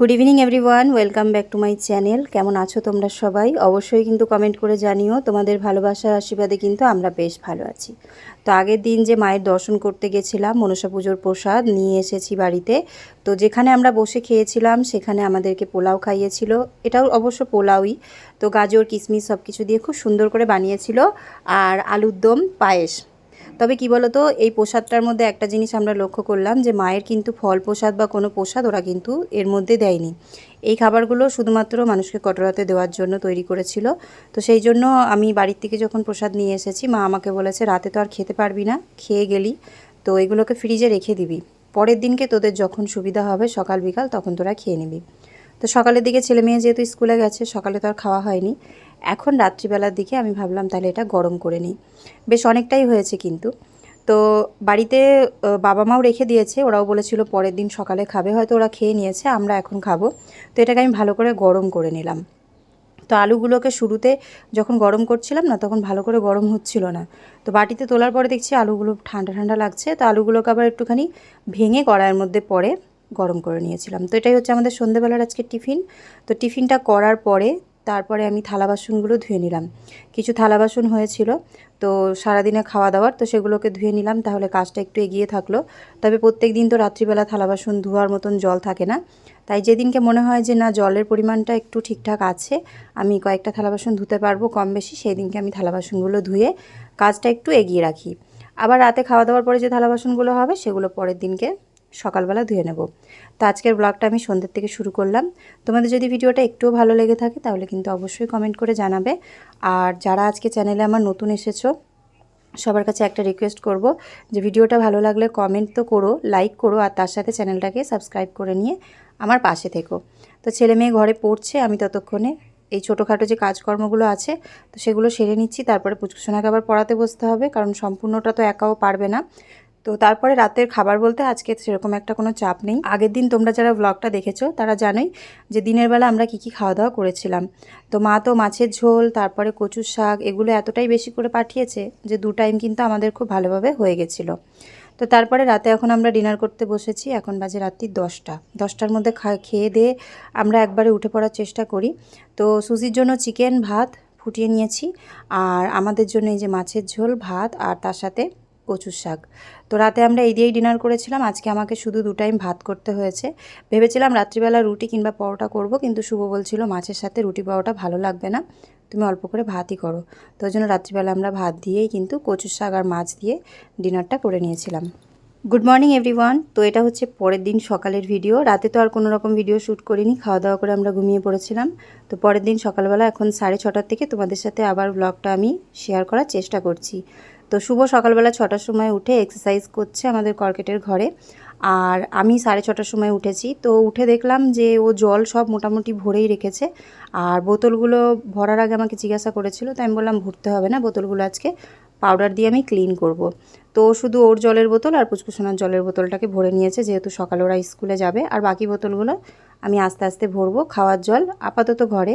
Good evening everyone welcome back to my channel কেমন আছো তোমরা সবাই? অবশ্যই কিন্তু কমেন্ট করে জানিও। তোমাদের ভালোবাসার আশীর্বাদে কিন্তু আমরা বেশ ভালো আছি। তো আগের দিন যে মায়ের দর্শন করতে গেছিলাম, মনসা পুজোর প্রসাদ নিয়ে এসেছি বাড়িতে। তো যেখানে আমরা বসে খেয়েছিলাম, সেখানে আমাদেরকে পোলাও খাইয়েছিল। এটাও অবশ্য পোলাওই। তো গাজর, কিশমিশ সব কিছু দিয়ে খুব সুন্দর করে বানিয়েছিল। আর আলুর দম, পায়েস। তবে কি বলতো, এই প্রসাদটার মধ্যে একটা জিনিস আমরা লক্ষ্য করলাম যে মায়ের কিন্তু ফল প্রসাদ বা কোনো প্রসাদ ওরা কিন্তু এর মধ্যে দেয়নি। এই খাবারগুলো শুধুমাত্র মানুষকে কটরাতে দেওয়ার জন্য তৈরি করেছিল। তো সেই জন্য আমি বাড়ির থেকে যখন প্রসাদ নিয়ে এসেছি, মা আমাকে বলেছে, রাতে তো আর খেতে পারবি না, খেয়ে গেলি। তো এগুলোকে ফ্রিজে রেখে দিবি। পরের দিনকে তোদের যখন সুবিধা হবে সকাল বিকাল তখন তোরা খেয়ে নিবি। তো সকালের দিকে ছেলে মেয়ে যেহেতু স্কুলে গেছে, সকালে তো আর খাওয়া হয়নি। এখন রাত্রিবেলার দিকে আমি ভাবলাম তাহলে এটা গরম করে নিই। বেশ অনেকটাই হয়েছে কিন্তু। তো বাড়িতে বাবা মাও রেখে দিয়েছে, ওরাও বলেছিল পরের দিন সকালে খাবে, হয়তো ওরা খেয়ে নিয়েছে, আমরা এখন খাব। তো এটাকে আমি ভালো করে গরম করে নিলাম। তো আলুগুলোকে শুরুতে যখন গরম করছিলাম না, তখন ভালো করে গরম হচ্ছিল না। তো বাটিতে তোলার পরে দেখছি আলুগুলো ঠান্ডা ঠান্ডা লাগছে, তো আলুগুলোকে আবার একটুখানি ভেঙে কড়াইয়ের মধ্যে পরে গরম করে নিয়েছিলাম। তো এটাই হচ্ছে আমাদের সন্ধেবেলার আজকে টিফিন। তো টিফিনটা করার পরে তারপরে আমি থালা বাসনগুলো ধুয়ে নিলাম। কিছু থালা বাসন হয়েছিল, তো সারাদিনে খাওয়া দাওয়ার তো সেগুলোকে ধুয়ে নিলাম, তাহলে কাজটা একটু এগিয়ে থাকল। তবে প্রত্যেক দিন তো রাত্রিবেলা থালা বাসন ধোয়ার মতন জল থাকে না। তাই যেদিনকে মনে হয় যে না, জলের পরিমাণটা একটু ঠিকঠাক আছে, আমি কয়েকটা থালা বাসন ধুতে পারব কম বেশি সেই দিনকে আমি থালা বাসনগুলো ধুয়ে কাজটা একটু এগিয়ে রাখি। আবার রাতে খাওয়া দাওয়ার পরে যে থালা বাসনগুলো হবে, সেগুলো পরের দিনকে সকালবেলা ধুয়ে নেব। তো আজকের ব্লগটা আমি সন্ধ্যের থেকে শুরু করলাম। তোমাদের যদি ভিডিওটা একটুও ভালো লেগে থাকে, তাহলে কিন্তু অবশ্যই কমেন্ট করে জানাবে। আর যারা আজকে চ্যানেলে আমার নতুন এসেছ, সবার কাছে একটা রিকোয়েস্ট করব যে ভিডিওটা ভালো লাগলে কমেন্ট তো করো লাইক করো, আর তার সাথে চ্যানেলটাকে সাবস্ক্রাইব করে নিয়ে আমার পাশে থেকো। তো ছেলে মেয়ে ঘরে পড়ছে, আমি ততক্ষণে এই ছোটোখাটো যে কাজকর্মগুলো আছে, তো সেগুলো সেরে নিচ্ছি। তারপরে পুচকুসোনাকে আবার পড়াতে বসতে হবে, কারণ সম্পূর্ণটা তো একাও পারবে না। তো তারপরে রাতের খাবার বলতে আজকে সেরকম একটা কোনো চাপ নেই। আগের দিন তোমরা যারা ব্লগটা দেখেছ, তারা জানোই যে দিনের বেলা আমরা কি কি খাওয়া দাওয়া করেছিলাম। তো মা তো মাছের ঝোল, তারপরে কচুর শাক, এগুলো এতটাই বেশি করে পাঠিয়েছে যে দু টাইম কিন্তু আমাদের খুব ভালোভাবে হয়ে গেছিল। তো তারপরে রাতে এখন আমরা ডিনার করতে বসেছি, এখন বাজে রাত্রি দশটা। দশটার মধ্যে খেয়ে দিয়ে আমরা একবারে উঠে পড়ার চেষ্টা করি। তো সুজির জন্য চিকেন ভাত ফুটিয়ে নিয়েছি। আর আমাদের জন্য এই যে মাছের ঝোল, ভাত আর তার সাথে কচুর শাক। তো রাতে আমরা এই দিয়েই ডিনার করেছিলাম। আজকে আমাকে শুধু দু টাইম ভাত করতে হয়েছে। ভেবেছিলাম রাত্রিবেলা রুটি কিংবা পরোটা করব, কিন্তু শুভ বলছিল, মাছের সাথে রুটি পরোটা ভালো লাগবে না। তুমি অল্প করে ভাতই করো। তো জন্য রাত্রিবেলা আমরা ভাত দিয়েই কিন্তু কচুর শাক আর মাছ দিয়ে ডিনারটা করে নিয়েছিলাম। গুড মর্নিং এভরিওয়ান তো এটা হচ্ছে পরের দিন সকালের ভিডিও রাতে তো আর কোনো রকম ভিডিও শ্যুট করিনি। খাওয়া দাওয়া করে আমরা ঘুমিয়ে পড়েছিলাম। তো পরের দিন সকালবেলা এখন সাড়ে ছটার থেকে তোমাদের সাথে আবার ব্লগটা আমি শেয়ার করার চেষ্টা করছি। তো শুভ সকালবেলা ছটার সময় উঠে এক্সারসাইজ করছে আমাদের কর্কেটের ঘরে। আর আমি সাড়ে ছটার সময় উঠেছি। তো উঠে দেখলাম যে ও জল সব মোটামুটি ভরেই রেখেছে। আর বোতলগুলো ভরার আগে আমাকে জিজ্ঞাসা করেছিল তাই আমি বললাম, ভরতে হবে না, বোতলগুলো আজকে পাউডার দিয়ে আমি ক্লিন করব। তো শুধু ওর জলের বোতল আর পুচকুসোনার জলের বোতলটাকে ভরে নিয়েছে, যেহেতু সকালে ওরা স্কুলে যাবে। আর বাকি বোতলগুলো আমি আস্তে আস্তে ভরবো খাওয়ার জল, আপাতত ঘরে।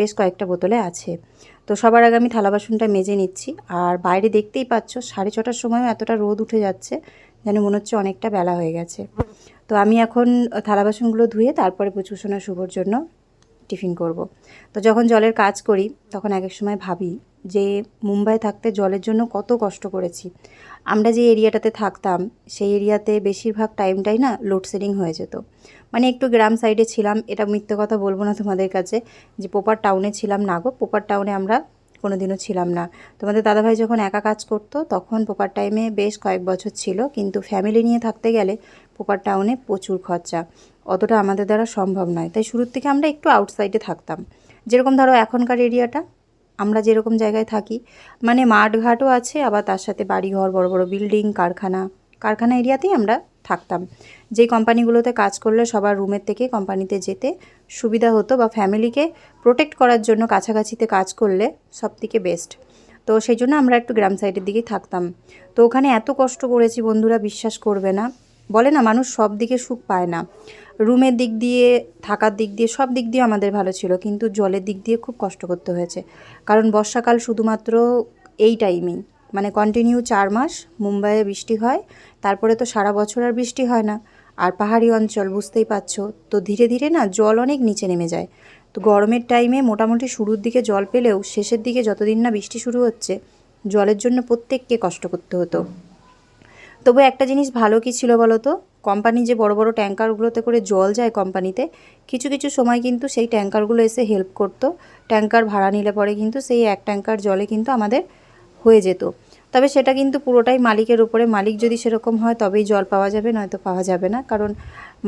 বেশ কয়েকটা বোতলে আছে। তো সবার আগে আমি থালা বাসনটা মেজে নিচ্ছি। আর বাইরে দেখতেই পাচ্ছ, সাড়ে ছটার সময়ও এতটা রোদ উঠে যাচ্ছে যেন মনে হচ্ছে অনেকটা বেলা হয়ে গেছে। তো আমি এখন থালা বাসনগুলো ধুয়ে তারপরে পুচকুসোনা শুভর জন্য টিফিন করব। তো যখন জলের কাজ করি, তখন এক এক সময় ভাবি যে মুম্বাই থাকতে জলের জন্য কত কষ্ট করেছি। আমরা যে এরিয়াটাতে থাকতাম, সেই এরিয়াতে বেশিরভাগ টাইমটাই না লোডশেডিং হয়ে যেত। মানে একটু গ্রাম সাইডে ছিলাম, এটা মিথ্যে কথা বলব না তোমাদের কাছে, যে পোপার টাউনে ছিলাম না গো, পোপার টাউনে আমরা কোনোদিনও ছিলাম না। তোমাদের দাদাভাই যখন একা কাজ করতো, তখন পোপার টাইমে বেশ কয়েক বছর ছিল, কিন্তু ফ্যামিলি নিয়ে থাকতে গেলে পোপার টাউনে প্রচুর খরচা। অতটা আমাদের দ্বারা সম্ভব নয়। তাই শুরুর থেকে আমরা একটু আউটসাইডে থাকতাম। যেরকম ধরো এখনকার এরিয়াটা আমরা যেরকম জায়গায় থাকি মানে মাঠঘাটও আছে, আবার তার সাথে বাড়িঘর, বড় বড় বিল্ডিং কারখানা। কারখানা এরিয়াতেই আমরা থাকতাম। যেই কোম্পানিগুলোতে কাজ করলে সবার রুমের থেকে কোম্পানিতে যেতে সুবিধা হতো বা ফ্যামিলিকে প্রোটেক্ট করার জন্য কাছাকাছিতে কাজ করলে সব থেকে বেস্ট। তো সেই জন্য আমরা একটু গ্রাম সাইডের দিকেই থাকতাম। তো ওখানে এত কষ্ট করেছি বন্ধুরা, বিশ্বাস করবে না। বলে না, মানুষ সব দিকে সুখ পায় না। রুমের দিক দিয়ে, থাকার দিক দিয়ে, সব দিক দিয়ে আমাদের ভালো ছিল, কিন্তু জলের দিক দিয়ে খুব কষ্ট করতে হয়েছে। কারণ বর্ষাকাল শুধুমাত্র এই টাইমেই। মানে কন্টিনিউ চার মাস মুম্বাইয়ে বৃষ্টি হয়। তারপরে তো সারা বছর আর বৃষ্টি হয় না। আর পাহাড়ি অঞ্চল, বুঝতেই পারছ? তো ধীরে ধীরে না জল অনেক নিচে নেমে যায়। তো গরমের টাইমে মোটামুটি শুরুর দিকে জল পেলেও শেষের দিকে যতদিন না বৃষ্টি শুরু হচ্ছে, জলের জন্য প্রত্যেককে কষ্ট করতে হতো। তবু একটা জিনিস ভালো কি ছিল বলো তো? কোম্পানি যে বড় বড় ট্যাঙ্কারগুলোতে করে জল যায় কোম্পানিতে কিছু কিছু সময় কিন্তু সেই ট্যাঙ্কারগুলো এসে হেল্প করতো। ট্যাঙ্কার ভাড়া নিলে পরে কিন্তু সেই এক ট্যাঙ্কার জলে কিন্তু আমাদের হয়ে যেত। তবে সেটা কিন্তু পুরোটাই মালিকের উপরে। মালিক যদি সেরকম হয়, তবেই জল পাওয়া যাবে, নয়তো পাওয়া যাবে না। কারণ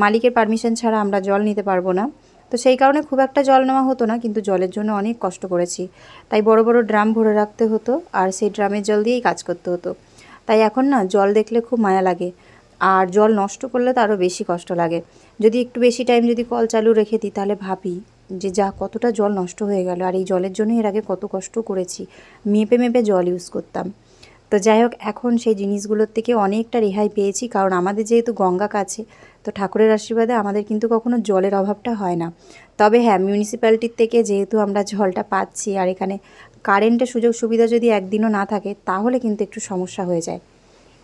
মালিকের পারমিশন ছাড়া আমরা জল নিতে পারব না। তো সেই কারণে খুব একটা জল নেওয়া হতো না, কিন্তু জলের জন্য অনেক কষ্ট করেছি। তাই বড় বড় ড্রাম ভরে রাখতে হতো আর সেই ড্রামের জল দিয়েই কাজ করতে হতো। তাই এখন না, জল দেখলে খুব মায়া লাগে। আর জল নষ্ট করলে তো আরও বেশি কষ্ট লাগে। যদি একটু বেশি টাইম যদি কল চালু রেখে দিই, তাহলে ভাবি যে যা কতটা জল নষ্ট হয়ে গেল আর এই জলের জন্য এর আগে কত কষ্ট করেছি। মেপে মেপে জল ইউজ করতাম। তো যাই হোক, এখন সেই জিনিসগুলোর থেকে অনেকটা রেহাই পেয়েছি কারণ আমাদের যেহেতু গঙ্গা কাছে, তো ঠাকুরের আশীর্বাদে আমাদের কিন্তু কখনো জলের অভাবটা হয় না। তবে হ্যাঁ মিউনিসিপ্যালিটির থেকে যেহেতু আমরা জলটা পাচ্ছি আর এখানে কারেন্টের সুযোগ সুবিধা যদি একদিনও না থাকে, তাহলে কিন্তু একটু সমস্যা হয়ে যায়।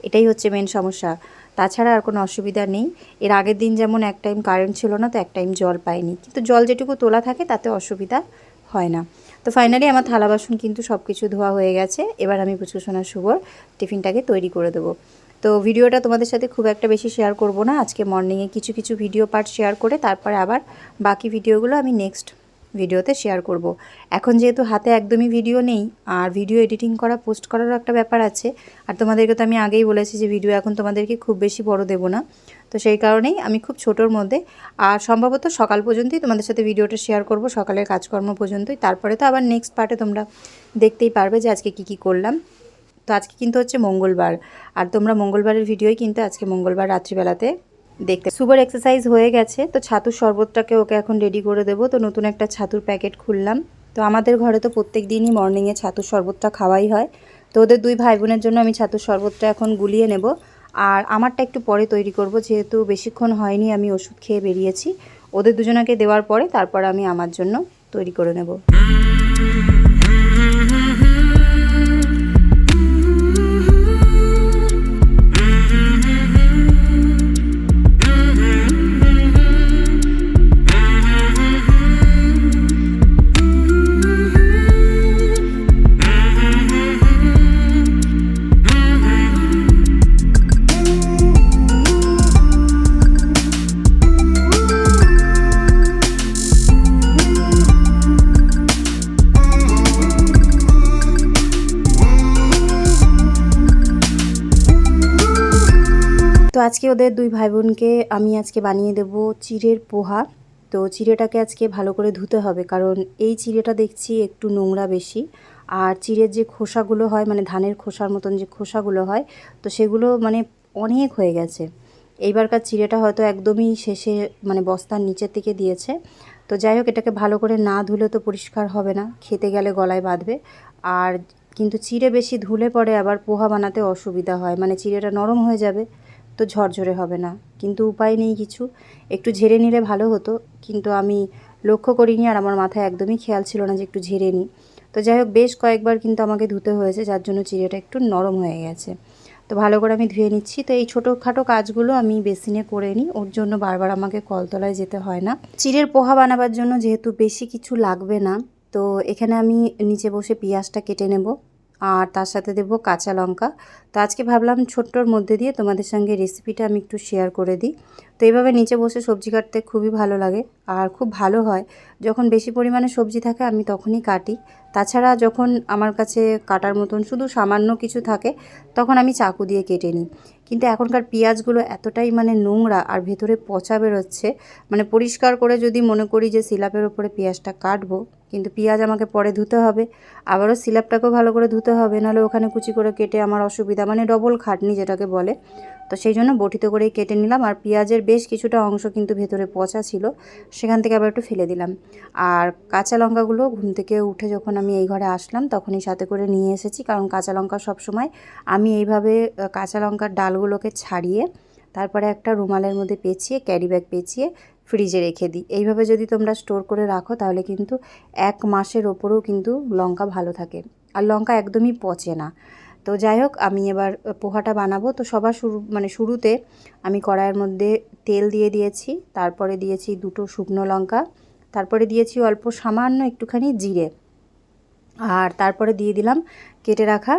এটাই হচ্ছে মেন সমস্যা। তাছাড়া আর কোনো অসুবিধা নেই। এর আগের দিন যেমন এক টাইম কারেন্ট ছিল না, তো এক টাইম জল পাইনি। কিন্তু জল যেটুকু তোলা থাকে, তাতে অসুবিধা হয় না। তো ফাইনালি আমার থালা বাসন কিন্তু সব কিছু ধোয়া হয়ে গেছে। এবার আমি পুচকুসোনা শুভর টিফিনটাকে তৈরি করে দেবো। তো ভিডিওটা তোমাদের সাথে খুব একটা বেশি শেয়ার করব না। আজকে মর্নিংয়ে কিছু কিছু ভিডিও পার্ট শেয়ার করে, তারপরে আবার বাকি ভিডিওগুলো আমি নেক্সট ভিডিওতে শেয়ার করব। এখন যেহেতু হাতে একদমই ভিডিও নেই, আর ভিডিও এডিটিং করা পোস্ট করারও একটা ব্যাপার আছে, আর তোমাদেরকে তো আমি আগেই বলেছি যে ভিডিও এখন তোমাদেরকে খুব বেশি বড় দেবো না। তো সেই কারণেই আমি খুব ছোটোর মধ্যে, আর সম্ভবত সকাল পর্যন্তই তোমাদের সাথে ভিডিওটা শেয়ার করব, সকালের কাজকর্ম পর্যন্তই। তারপরে তো আবার নেক্সট পার্টে তোমরা দেখতেই পারবে যে আজকে কি কি করলাম। তো আজকে কিন্তু হচ্ছে মঙ্গলবার, আর তোমরা মঙ্গলবারের ভিডিওই কিন্তু আজকে মঙ্গলবার রাত্রিবেলাতে দেখতে। সুপার এক্সারসাইজ হয়ে গেছে, তো ছাতুর শরবতটাকে ওকে এখন রেডি করে দেবো। তো নতুন একটা ছাতুর প্যাকেট খুললাম। তো আমাদের ঘরে তো প্রত্যেক দিনই মর্নিংয়ে ছাতুর শরবতটা খাওয়াই হয়। তো ওদের দুই ভাই বোনের জন্য আমি ছাতুর শরবতটা এখন গুলিয়ে নেব। আর আমারটা একটু পরে তৈরি করব, যেহেতু বেশিক্ষণ হয়নি, আমি ওষুধ খেয়ে বেরিয়েছি। ওদের দুজনাকে দেওয়ার পরে তারপর আমি আমার জন্য তৈরি করে নেব। আজকে ওদের দুই ভাই বোনকে আমি আজকে বানিয়ে দেব চিড়ের পোহা। তো চিড়েটাকে আজকে ভালো করে ধুতে হবে, কারণ এই চিড়েটা দেখছি একটু নোংরা বেশি। আর চিড়ের যে খোসাগুলো হয় মানে ধানের খোসার মতন যে খোসাগুলো হয়, তো সেগুলো মানে অনেক হয়ে গেছে। এইবারকার চিড়েটা হয়তো একদমই শেষে মানে বস্তার নিচের থেকে দিয়েছে। তো যাই হোক, এটাকে ভালো করে না ধুলে তো পরিষ্কার হবে না, খেতে গেলে গলায় বাঁধবে। আর কিন্তু চিড়ে বেশি ধুলে পরে আবার পোহা বানাতে অসুবিধা হয় মানে চিড়েটা নরম হয়ে যাবে। তো ঝরঝরে হবে না। কিন্তু উপায় নেই কিছু। একটু ঝেড়ে নিলে ভালো হতো, কিন্তু আমি লক্ষ্য করিনি আর আমার মাথায় একদমই খেয়াল ছিল না যে একটু ঝেড়ে নিই। তো যাই হোক, বেশ কয়েকবার কিন্তু আমাকে ধুতে হয়েছে, যার জন্য চিড়েটা একটু নরম হয়ে গেছে। তো ভালো করে আমি ধুয়ে নিচ্ছি। তো এই ছোটোখাটো কাজগুলো আমি বেসিনে করে নিই। ওর জন্য বারবার আমাকে কলতলায় যেতে হয় না। চিড়ের পোহা বানাবার জন্য যেহেতু বেশি কিছু লাগবে না, তো এখানে আমি নিচে বসে পেঁয়াজটা কেটে নেব। আর তার সাথে দেব কাঁচা লঙ্কা। তো আজকে ভাবলাম ছোট্টর মধ্যে দিয়ে তোমাদের সঙ্গে রেসিপিটা আমি একটু শেয়ার করে দিই। তো এইভাবে নিচে বসে সবজি কাটতে খুবই ভালো লাগে আর খুব ভালো হয়। যখন বেশি পরিমাণে সবজি থাকে আমি তখনই কাটি। তাছাড়া যখন আমার কাছে কাটার মতন শুধু সামান্য কিছু থাকে, তখন আমি চাকু দিয়ে কেটে নিই। কিন্তু এখনকার পেঁয়াজগুলো এতটাই মানে নোংরা আর ভেতরে পচা বেরোচ্ছে মানে পরিষ্কার করে যদি মনে করি যে সিলাপের ওপরে পেঁয়াজটা কাটবো কিন্তু পেঁয়াজ আমাকে পরে ধুতে হবে। আবারও সিলাপটাকেও ভালো করে ধুতে হবে, নাহলে ওখানে কুচি করে কেটে আমার অসুবিধা মানে ডবল খাটনি যেটাকে বলে। তো সেই জন্য বটিতে করেই কেটে নিলাম। আর পেঁয়াজের বেশ কিছুটা অংশ কিন্তু ভেতরে পচা ছিল, সেখান থেকে আবার একটু ফেলে দিলাম। আর কাঁচা লঙ্কাগুলো ঘুম থেকে উঠে যখন আমি এই ঘরে আসলাম, তখনই সাথে করে নিয়ে এসেছি। কারণ কাঁচা লঙ্কা সবসময় আমি এইভাবে কাঁচা লঙ্কার ডালগুলোকে ছাড়িয়ে, তারপরে একটা রুমালের মধ্যে পেঁচিয়ে, ক্যারি ব্যাগ পেঁচিয়ে ফ্রিজে রেখে দিই। এইভাবে যদি তোমরা স্টোর করে রাখো, তাহলে কিন্তু এক মাসের ওপরেও কিন্তু লঙ্কা ভালো থাকে। আর লঙ্কা একদমই পচে না। তো যাই হোক, আমি এবার পোহাটা বানাবো। তো সবার শুরু মানে শুরুতে আমি কড়াইয়ের মধ্যে তেল দিয়ে দিয়েছি। তারপরে দিয়েছি দুটো শুকনো লঙ্কা। তারপরে দিয়েছি অল্প সামান্য একটুখানি জিরে। আর তারপরে দিয়ে দিলাম কেটে রাখা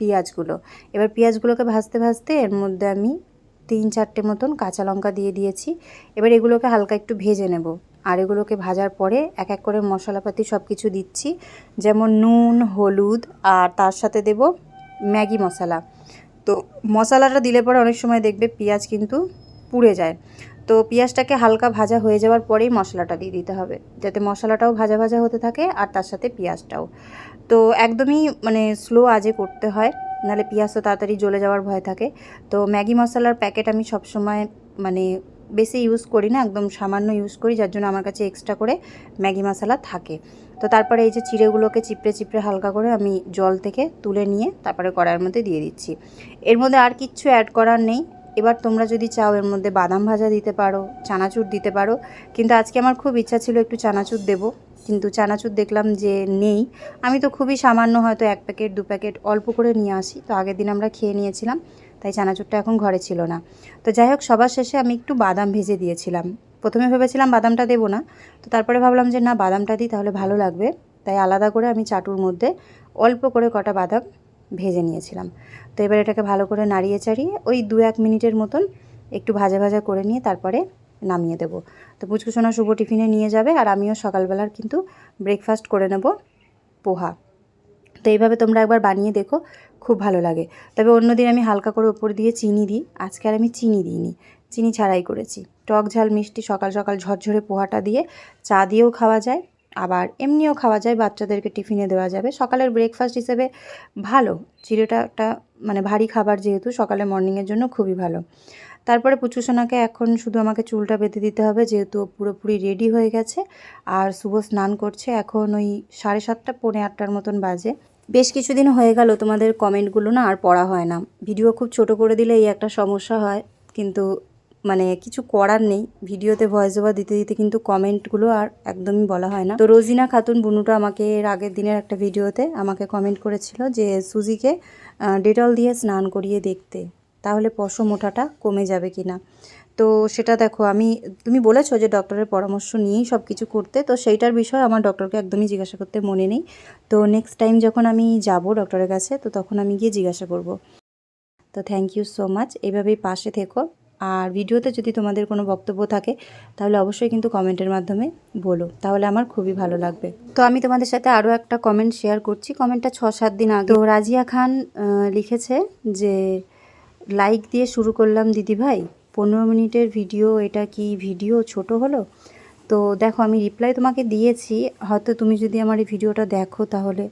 পেঁয়াজগুলো। এবার পেঁয়াজগুলোকে ভাজতে ভাজতে এর মধ্যে আমি তিন চারটে মতন কাঁচা লঙ্কা দিয়ে দিয়েছি। এবার এগুলোকে হালকা একটু ভেজে নেব। আর এগুলোকে ভাজার পরে এক এক করে মশলাপাতি সব কিছু দিচ্ছি। যেমন নুন, হলুদ, আর তার সাথে দেব ম্যাগি মশলা। তো মশলাটা দিলে পরে অনেক সময় দেখবে পেঁয়াজ কিন্তু পুড়ে যায়। তো পেঁয়াজটাকে হালকা ভাজা হয়ে যাওয়ার পরেই মশলাটা দিয়ে দিতে হবে। যাতে মশলাটাও ভাজা ভাজা হতে থাকে আর তার সাথে পেঁয়াজটাও। তো একদমই মানে স্লো আজে করতে হয়। নাহলে পেঁয়াজ তো তাড়াতাড়ি জ্বলে যাওয়ার ভয় থাকে। তো ম্যাগি মশলার প্যাকেট আমি সবসময় মানে বেশি ইউজ করি না, একদম সামান্য ইউজ করি, যার জন্য আমার কাছে এক্সট্রা করে ম্যাগি মশলা থাকে। তো তারপরে এই যে চিড়েগুলোকে চিপড়ে চিপড়ে হালকা করে আমি জল থেকে তুলে নিয়ে তারপরে কড়াইয়ের মধ্যে দিয়ে দিচ্ছি। এর মধ্যে আর কিচ্ছু অ্যাড করার নেই। এবার তোমরা যদি চাও এর মধ্যে বাদাম ভাজা দিতে পারো, চানাচুর দিতে পারো। কিন্তু আজকে আমার খুব ইচ্ছা ছিল একটু চানাচুর দেবো। কিন্তু চানাচুর দেখলাম যে নেই। আমি তো খুবই সামান্য হয়তো এক প্যাকেট, দু প্যাকেট অল্প করে নিয়ে আসি। তো আগের দিন আমরা খেয়ে নিয়েছিলাম, তাই চানাচুরটা এখন ঘরে ছিল না। তো যাই হোক, সবার শেষে আমি একটু বাদাম ভেজে দিয়েছিলাম। প্রথমে ভেবেছিলাম বাদামটা দেবো না। তো তারপরে ভাবলাম যে না, বাদামটা দিই তাহলে ভালো লাগবে। তাই আলাদা করে আমি চাটুর মধ্যে অল্প করে কটা বাদাম ভেজে নিয়েছিলাম। তো এবার এটাকে ভালো করে নাড়িয়ে চাড়িয়ে ওই দু এক মিনিটের মতন একটু ভাজা ভাজা করে নিয়ে তারপরে নামিয়ে দেবো। তো পুচকুসোনা শুভ টিফিনে নিয়ে যাবে আর আমিও সকালবেলার কিন্তু ব্রেকফাস্ট করে নেব পোহা। তো এইভাবে তোমরা একবার বানিয়ে দেখো, খুব ভালো লাগে। তবে অন্যদিন আমি হালকা করে ওপর দিয়ে চিনি দিই, আজকে আর আমি চিনি দিইনি। চিনি ছাড়াই করেছি। টক ঝাল মিষ্টি সকাল সকাল ঝরঝরে পোহাটা দিয়ে চা দিয়েও খাওয়া যায় আবার এমনিও খাওয়া যায়, বাচ্চাদেরকে টিফিনে দেওয়া যাবে। সকালের ব্রেকফাস্ট হিসেবে ভালো চিড়েটা একটা মানে ভারী খাবার যেহেতু সকালে মর্নিংয়ের জন্য খুবই ভালো। তারপরে পুচুসোনাকে এখন শুধু আমাকে চুলটা বেঁধে দিতে হবে, যেহেতু পুরোপুরি রেডি হয়ে গেছে। আর শুভ স্নান করছে এখন ওই সাড়ে সাতটা, পৌনে আটটার মতন বাজে। বেশ কিছুদিন হয়ে গেল, তোমাদের কমেন্টগুলো না আর পড়া হয় না। ভিডিও খুব ছোট করে দিলে এই একটা সমস্যা হয়, কিন্তু মানে কিছু করার নেই। ভিডিওতে ভয়েস ওভার দিতে দিতে কিন্তু কমেন্টগুলো আর একদমই বলা হয় না। তো রোজিনা খাতুন বুনুটা আমাকে এর আগের দিনের একটা ভিডিওতে আমাকে কমেন্ট করেছিল যে, সুজিকে ডেটল দিয়ে স্নান করিয়ে দেখতে। তাহলে পশম ওঠাটা কমে যাবে কি না তো সেটা দেখো, আমি, তুমি বলেছ যে ডক্টরের পরামর্শ নিয়েই সব কিছু করতে। তো সেইটার বিষয়ে আমার ডক্টরকে একদমই জিজ্ঞাসা করতে মনে নেই। তো নেক্সট টাইম যখন আমি যাব ডক্টরের কাছে, তো তখন আমি গিয়ে জিজ্ঞাসা করব। তো থ্যাংক ইউ সো মাচ এইভাবেই পাশে থেকো। আর ভিডিওতে যদি তোমাদের কোনো বক্তব্য থাকে, তাহলে অবশ্যই কিন্তু কমেন্টের মাধ্যমে বলো। তাহলে আমার খুবই ভালো লাগবে। তো আমি তোমাদের সাথে আরও একটা কমেন্ট শেয়ার করছি। কমেন্টটা ছ সাত দিন আগে। তো রাজিয়া খান লিখেছে যে লাইক দিয়ে শুরু করলাম দিদিভাই পনেরো মিনিটের ভিডিও এটা কি ভিডিও ছোট হলো? তো দেখো, আমি রিপ্লাই তোমাকে দিয়েছি। হয়তো তুমি যদি আমার এই ভিডিওটা দেখো, তাহলে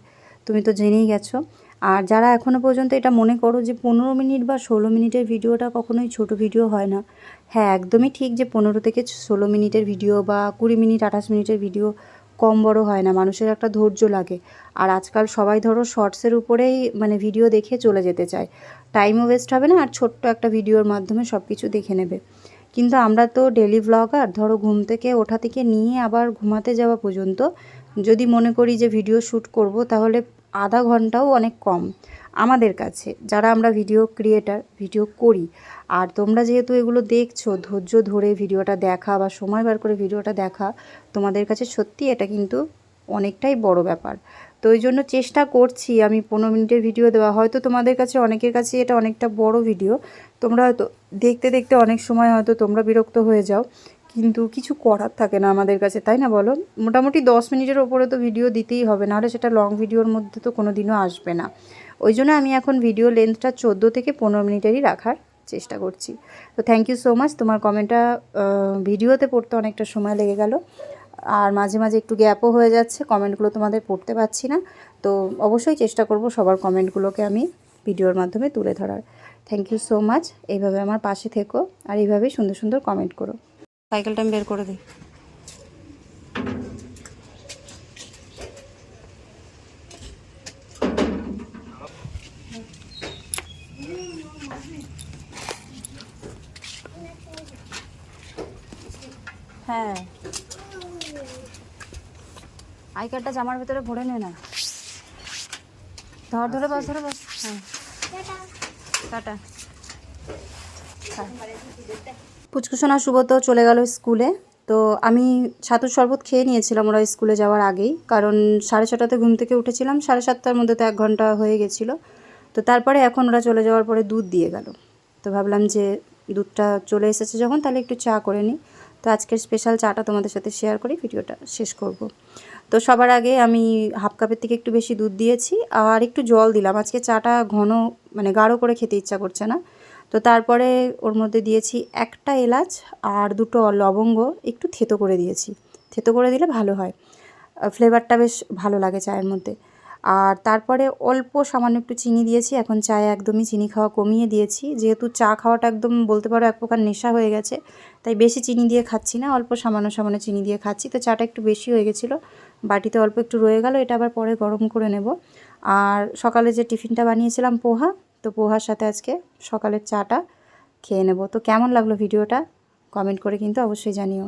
তুমি তো জেনেই গেছো। আর যারা এখনও পর্যন্ত এটা মনে করো যে পনেরো মিনিট বা ষোলো মিনিটের ভিডিওটা কখনোই ছোট ভিডিও হয় না হ্যাঁ একদমই ঠিক যে পনেরো থেকে ষোলো মিনিটের ভিডিও বা কুড়ি মিনিট, আঠাশ মিনিটের ভিডিও কম বড় হয় না, মানুষের একটা ধৈর্য লাগে। আর আজকাল সবাই ধরো শর্টসের উপরেই মানে ভিডিও দেখে চলে যেতে চায়। টাইমও ওয়েস্ট হবে না আর ছোট্ট একটা ভিডিওর মাধ্যমে সব কিছু দেখে নেবে। কিন্তু আমরা তো ডেলি ভ্লগার ধরো ঘুম থেকে ওঠা থেকে নিয়ে আবার ঘুমাতে যাওয়া পর্যন্ত যদি মনে করি যে ভিডিও শ্যুট করব, তাহলে আধা ঘন্টাও অনেক কম আমাদের কাছে। যারা আমরা ভিডিও ক্রিয়েটার ভিডিও করি। আর তোমরা যেহেতু এগুলো দেখছ, ধৈর্য ধরে ভিডিওটা দেখা বা সময় বার করে ভিডিওটা দেখা, তোমাদের কাছে সত্যি এটা কিন্তু অনেকটাই বড় ব্যাপার। তো ওই জন্য চেষ্টা করছি আমি পনেরো মিনিটের ভিডিও দেওয়া। হয়তো তোমাদের কাছে, অনেকের কাছে এটা অনেকটা বড় ভিডিও তোমরা হয়তো দেখতে দেখতে অনেক সময় হয়তো তোমরা বিরক্ত হয়ে যাও। কিন্তু কিছু করার থাকে না আমাদের কাছে, তাই না বলো? মোটামুটি দশ মিনিটের ওপরে তো ভিডিও দিতেই হবে, নাহলে সেটা লং ভিডিওর মধ্যে তো কোনো দিনও আসবে না। ওই জন্য আমি এখন ভিডিও লেন্থটা চোদ্দ থেকে পনেরো মিনিটেরই রাখার চেষ্টা করছি। তো থ্যাংক ইউ সো মাচ তোমার কমেন্টটা ভিডিওতে পড়তে অনেকটা সময় লেগে গেল। আর মাঝে মাঝে একটু গ্যাপও হয়ে যাচ্ছে কমেন্টগুলো তোমাদের পড়তে পারছি না। তো অবশ্যই চেষ্টা করব সবার কমেন্টগুলোকে আমি ভিডিওর মাধ্যমে তুলে ধরার। থ্যাংক ইউ সো মাচ এইভাবে আমার পাশে থেকো, আর এইভাবেই সুন্দর সুন্দর কমেন্ট করো। সাইকেলটা আমি বের করে দিই। হ্যাঁ। আই কার্ডটা জামার ভেতরে ভরে নে না। ধর, ধরে বস ধরে বস। হ্যাঁ। টাটা। পুচকুসোনা সুব্রত চলে গেল স্কুলে। তো আমি ছাতুর শরবত খেয়ে নিয়েছিলাম ওরা স্কুলে যাওয়ার আগেই। কারণ সাড়ে ছটাতে ঘুম থেকে উঠেছিলাম, সাড়ে সাতটার মধ্যে তো এক ঘণ্টা হয়ে গেছিল। তো তারপরে এখন ওরা চলে যাওয়ার পরে দুধ দিয়ে গেল। তো ভাবলাম যে দুধটা চলে এসেছে যখন, তাহলে একটু চা করে নিই। তো আজকের স্পেশাল চাটা তোমাদের সাথে শেয়ার করি, ভিডিওটা শেষ করব। তো সবার আগে আমি হাফ কাপের থেকে একটু বেশি দুধ দিয়েছি, আর একটু জল দিলাম। আজকে চাটা ঘন মানে গাঢ় করে খেতে ইচ্ছা করছে না। তো তারপরে ওর মধ্যে দিয়েছি একটা এলাচ আর দুটো লবঙ্গ, একটু থেতো করে দিয়েছি। থেতো করে দিলে ভালো হয়। ফ্লেভারটা বেশ ভালো লাগে চায়ের মধ্যে। আর তারপরে অল্প সামান্য একটু চিনি দিয়েছি। এখন চায়ে একদমই চিনি খাওয়া কমিয়ে দিয়েছি। যেহেতু চা খাওয়াটা একদম বলতে পারো এক প্রকার নেশা হয়ে গেছে, তাই বেশি চিনি দিয়ে খাচ্ছি না, অল্প সামান্য সামান্য চিনি দিয়ে খাচ্ছি। তো চাটা একটু বেশি হয়ে গেছিল, বাটিতে অল্প একটু রয়ে গেল, এটা আবার পরে গরম করে নেব। আর সকালে যে টিফিনটা বানিয়েছিলাম পোহা তো পোহার সাথে আজকে সকালের চাটা খেয়ে নেব। তো কেমন লাগল ভিডিওটা? কমেন্ট করে কিন্তু অবশ্যই জানিও।